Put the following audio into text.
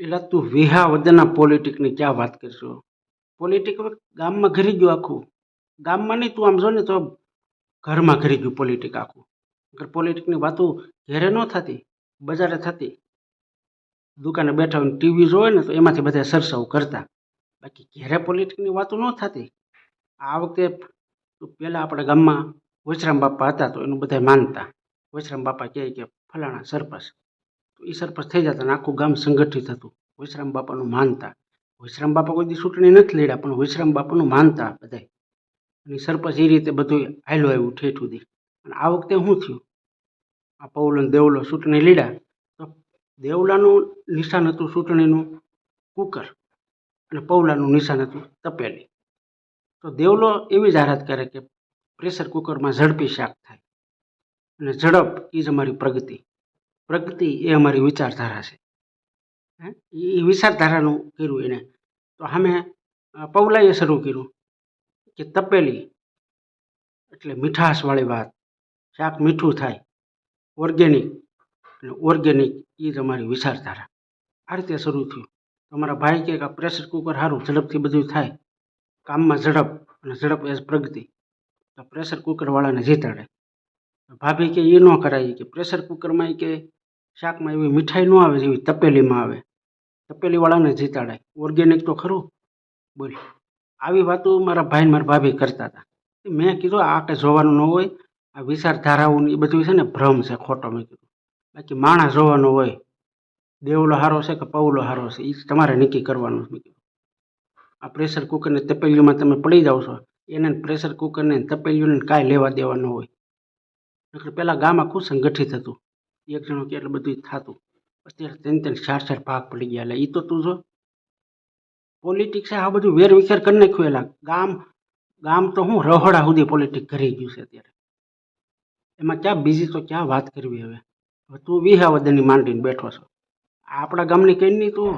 એટલે તું વિહા વદના પોલિટિકની ક્યાં વાત કરશો? પોલિટિક ગામમાં ઘરી ગયું આખું. ગામમાં નહીં, તું આમ જો ને તો ઘરમાં ઘરી ગયું પોલિટિક આખું. પોલિટિકની વાતો ઘેરે ન થતી, બજારે થતી, દુકાને બેઠા હોય ટીવી જોવે ને તો એમાંથી બધા સરસાવ કરતા. બાકી ઘેરે પોલિટિકની વાતો ન થતી. આ વખતે પહેલાં આપણા ગામમાં વચરામ બાપા હતા તો એનું બધા માનતા. વચરામ બાપા કહે કે, ફલાણા સરપંચ. તો એ સરપંચ થઈ જતા અને આખું ગામ સંગઠિત હતું. વિશ્રામ બાપાનું માનતા. વિશ્રામ બાપા કોઈ દી ચૂંટણી નથી લડ્યા, પણ વિશ્રામ બાપાનું માનતા બધાય. અને સરપંચ એ રીતે બધું હાલ્યો આવ્યું ઠેઠ સુધી અને આ વખતે શું થયું? આ પૌલ અને દેવલો ચૂંટણી લડ્યા તો દેવલાનું નિશાન હતું ચૂંટણીનું કુકર અને પૌલાનું નિશાન હતું તપેલી. તો દેવલો એવી જાહેરાત કરે કે પ્રેશર કુકરમાં ઝડપી શાક થાય. અને ઝડપ એ જ અમારી પ્રગતિ. પ્રગતિ એ અમારી વિચારધારા છે. એ વિચારધારાનું કર્યું એને. તો સામે અ, પૌલાએ શરૂ કર્યું કે તપેલી એટલે મીઠાશવાળી વાત. શાક મીઠું થાય. ઓર્ગેનિક અને ઓર્ગેનિક એ જ અમારી વિચારધારા. આ રીતે શરૂ થયું. તો અમારા ભાઈ કે આ પ્રેશર કુકર સારું ઝડપથી બધું થાય. કામમાં ઝડપ અને ઝડપ એ જ પ્રગતિ. તો પ્રેશર કુકરવાળાને જીતાડે. ભાભી કે એ ન કરાય કે પ્રેશર કુકરમાં કે શાકમાં એવી મીઠાઈ ન આવે જેવી તપેલીમાં આવે. તપેલીવાળાને જીતાડાય ઓર્ગેનિક તો ખરું, બોલ. આવી વાતો મારા ભાઈ મારા ભાભી કરતા હતા. મેં કીધું, આ કંઈ જોવાનું ન હોય. આ વિચારધારાઓની એ બધું છે ને, ભ્રમ છે, ખોટો મેં કીધું. બાકી માણસ જોવાનો હોય, દેવલો હારો છે કે પૌલો હારો છે એ તમારે નક્કી કરવાનું મેં કીધું. આ પ્રેશર કુકરને તપેલીઓમાં તમે પડી જાઓ છો, એને પ્રેશર કુકરને તપેલીઓને કાંઈ લેવા દેવાનું હોય. પહેલાં ગામમાં ખૂબ સંગઠિત હતું. એક જણો કે એટલે બધું થતું. અત્યારે તેને તેને ચાર ચાર ભાગ પડી ગયા. એટલે એ તો તું જો પોલિટિક્સ આ બધું વેર વિખેર કરી નાખ્યું ગામ ગામ તો હું રહોડા સુધી પોલિટિક કરી ગયું છે અત્યારે. એમાં ક્યાં બીજી તો ક્યાં વાત કરવી હવે? તું વિહાવદની માંડીને બેઠો છો. આપણા ગામની કઈ નહીં તું.